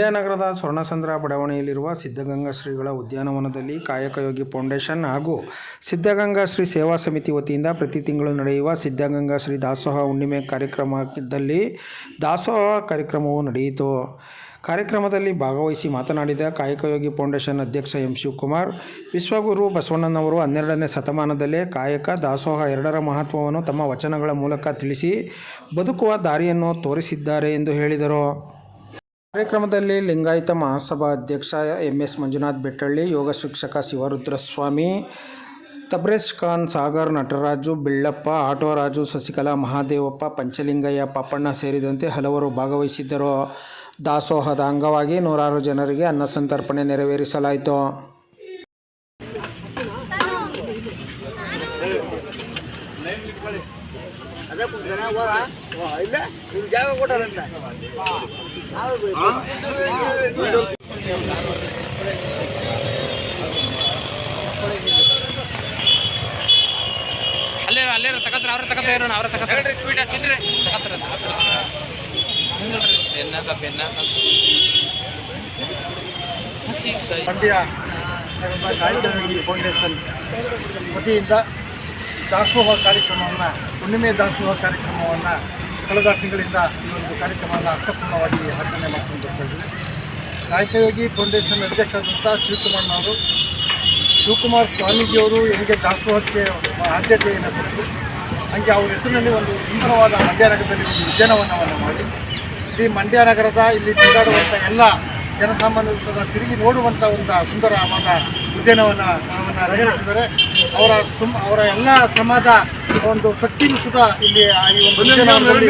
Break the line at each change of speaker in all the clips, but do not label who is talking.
ಮಂಡ್ಯ ನಗರದ ಸ್ವರ್ಣಸಂದ್ರ ಬಡಾವಣೆಯಲ್ಲಿರುವ ಸಿದ್ಧಗಂಗಾ ಶ್ರೀಗಳ ಉದ್ಯಾನವನದಲ್ಲಿ ಕಾಯಕಯೋಗಿ ಫೌಂಡೇಶನ್ ಹಾಗೂ ಸಿದ್ಧಗಂಗಾ ಶ್ರೀ ಸೇವಾ ಸಮಿತಿ ವತಿಯಿಂದ ಪ್ರತಿ ತಿಂಗಳು ನಡೆಯುವ ಸಿದ್ಧಗಂಗಾ ಶ್ರೀ ದಾಸೋಹ ಹುಣ್ಣಿಮೆ ಕಾರ್ಯಕ್ರಮದಲ್ಲಿ ದಾಸೋಹ ಕಾರ್ಯಕ್ರಮವು ನಡೆಯಿತು. ಕಾರ್ಯಕ್ರಮದಲ್ಲಿ ಭಾಗವಹಿಸಿ ಮಾತನಾಡಿದ ಕಾಯಕಯೋಗಿ ಫೌಂಡೇಶನ್ ಅಧ್ಯಕ್ಷ ಎಂ ಶಿವಕುಮಾರ್, ವಿಶ್ವಗುರು ಬಸವಣ್ಣನವರು ಹನ್ನೆರಡನೇ ಶತಮಾನದಲ್ಲೇ ಕಾಯಕ, ದಾಸೋಹ ಎರಡರ ಮಹತ್ವವನ್ನು ತಮ್ಮ ವಚನಗಳ ಮೂಲಕ ತಿಳಿಸಿ ಬದುಕುವ ದಾರಿಯನ್ನು ತೋರಿಸಿದ್ದಾರೆ ಎಂದು ಹೇಳಿದರು. ಕಾರ್ಯಕ್ರಮದಲ್ಲಿ ಲಿಂಗಾಯತ ಮಹಾಸಭಾ ಅಧ್ಯಕ್ಷ ಎಂ ಎಸ್ ಮಂಜುನಾಥ್ ಬೆಟ್ಟಳ್ಳಿ, ಯೋಗ ಶಿಕ್ಷಕ ಶಿವರುದ್ರಸ್ವಾಮಿ, ತಬ್ರೇಜ್ ಖಾನ್ ಸಾಗರ್, ನಟರಾಜು ಬಿಳ್ಳಪ್ಪ, ಆಟೋರಾಜು ಶಶಿಕಲಾ ಮಹಾದೇವಪ್ಪ, ಪಂಚಲಿಂಗಯ್ಯ ಪಾಪಣ್ಣ ಸೇರಿದಂತೆ ಹಲವರು ಭಾಗವಹಿಸಿದ್ದರು. ದಾಸೋಹದ ಅಂಗವಾಗಿ ನೂರಾರು ಜನರಿಗೆ ಅನ್ನ ಸಂತರ್ಪಣೆ ನೆರವೇರಿಸಲಾಯಿತು.
ಅಲ್ಲೇ ಅಲ್ಲೇ ತಗತ್ರ ಅವ್ರ ತಗತ್ರ ಇರೋಣ ಅವ್ರ ತಗತ್ರ ಹೇಳ್ರಿ ಸ್ವೀಟ್ ತಿನ್ರಿ. ತಗತ್ರ ಬೆನ್ನ ಬೆನ್ನಾಕ
ಮಂಡ್ಯ ಫೌಂಡೇಶನ್ ವತಿಯಿಂದ ದಾಸೋಹ ಕಾರ್ಯಕ್ರಮವನ್ನು ಹುಣ್ಣಿಮೆ ದಾಸೋಹ ಕಾರ್ಯಕ್ರಮವನ್ನು ಕಳೆದ ತಿಂಗಳಿಂದ ಕಾರ್ಯಕ್ರಮವನ್ನು ಅರ್ಥಪೂರ್ಣವಾಗಿ ಆಚರಣೆ ಮಾಡ್ಕೊಂಡು ಬರ್ತಾ ಇದ್ದೀವಿ. ಫೌಂಡೇಶನ್ ಅಧ್ಯಕ್ಷರಾದಂಥ ಶಿವಕುಮಾರ್ನವರು ಶಿವಕುಮಾರ್ ಸ್ವಾಮೀಜಿಯವರು ಹೆಂಗೆ ದಾಸೋಹಕ್ಕೆ ಆದ್ಯತೆಯನ್ನು ಕೊಟ್ಟು ಹಾಗೆ ಅವ್ರ ಹೆಸರಿನಲ್ಲಿ ಒಂದು ಸುಂದರವಾದ ಮಂಡ್ಯ ನಗರದಲ್ಲಿ ಒಂದು ಉದ್ಯಾನವನವನ್ನು ಮಾಡಿ. ಇಡೀ ಮಂಡ್ಯ ನಗರದ ಇಲ್ಲಿ ತಿರುಗಾಡುವಂಥ ಎಲ್ಲ ಜನಸಾಮಾನ್ಯರು ತಿರುಗಿ ನೋಡುವಂಥ ಒಂದು ಸುಂದರವಾದ ಉದ್ಯಾನವನ ರಚಿಸಿದ್ದಾರೆ ಅವರ ತುಂಬ ಅವರ ಎಲ್ಲ ಶ್ರಮದ ಒಂದು ಶಕ್ತಿಯೂ ಸುತ ಇಲ್ಲಿ ಆ ಈ ಒಂದು ಉದ್ಯಾನವನದಲ್ಲಿ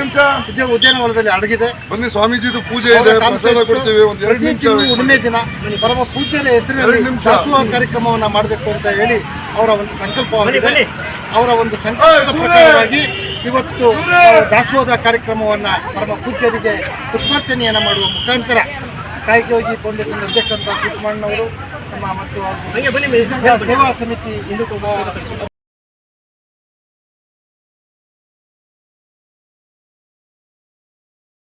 ಉದ್ಯ- ಉದ್ಯಾನವನದಲ್ಲಿ ಅಡಗಿದೆ.
ಬನ್ನಿ ಸ್ವಾಮೀಜಿದು ಪೂಜೆ ಇದೆ ಪ್ರಸಾದ ಕೊಡ್ತೀವಿ ಒಂದ್ ಎರಡು
ಪ್ರತಿ
ನಿಮಿಷ
ತಿಂಗಳು ಹುಣ್ಣಿಮೆ ದಿನ ಪರಮ ಪೂಜ್ಯರ ಹೆಸರಿನಲ್ಲಿ
ನಿಮಿಷ.
ದಾಸೋಹ ಕಾರ್ಯಕ್ರಮವನ್ನು ಮಾಡಬೇಕು ಅಂತ ಹೇಳಿ ಅವರ ಒಂದು ಸಂಕಲ್ಪವಾಗಿದೆ. ಅವರ ಒಂದು ಸಂಕಲ್ಪದ ಪ್ರಕಾರವಾಗಿ ಇವತ್ತು ನಾವು ಕಾರ್ಯಕ್ರಮವನ್ನ ಕಾರ್ಯಕ್ರಮವನ್ನು ಪರಮ ಪೂಜ್ಯರಿಗೆ ಪುಷ್ಪಾರ್ಚನೆಯನ್ನು ಮಾಡುವ ಮುಖಾಂತರ ಕಾಯಕವಾಗಿ ಫೌಂಡೇಶನ್ ಅಧ್ಯಕ್ಷ ಅಂತ ಶಿವಕುಮಾರನವರು ನಮ್ಮ ಮತ್ತು ಸೇವಾ ಸಮಿತಿ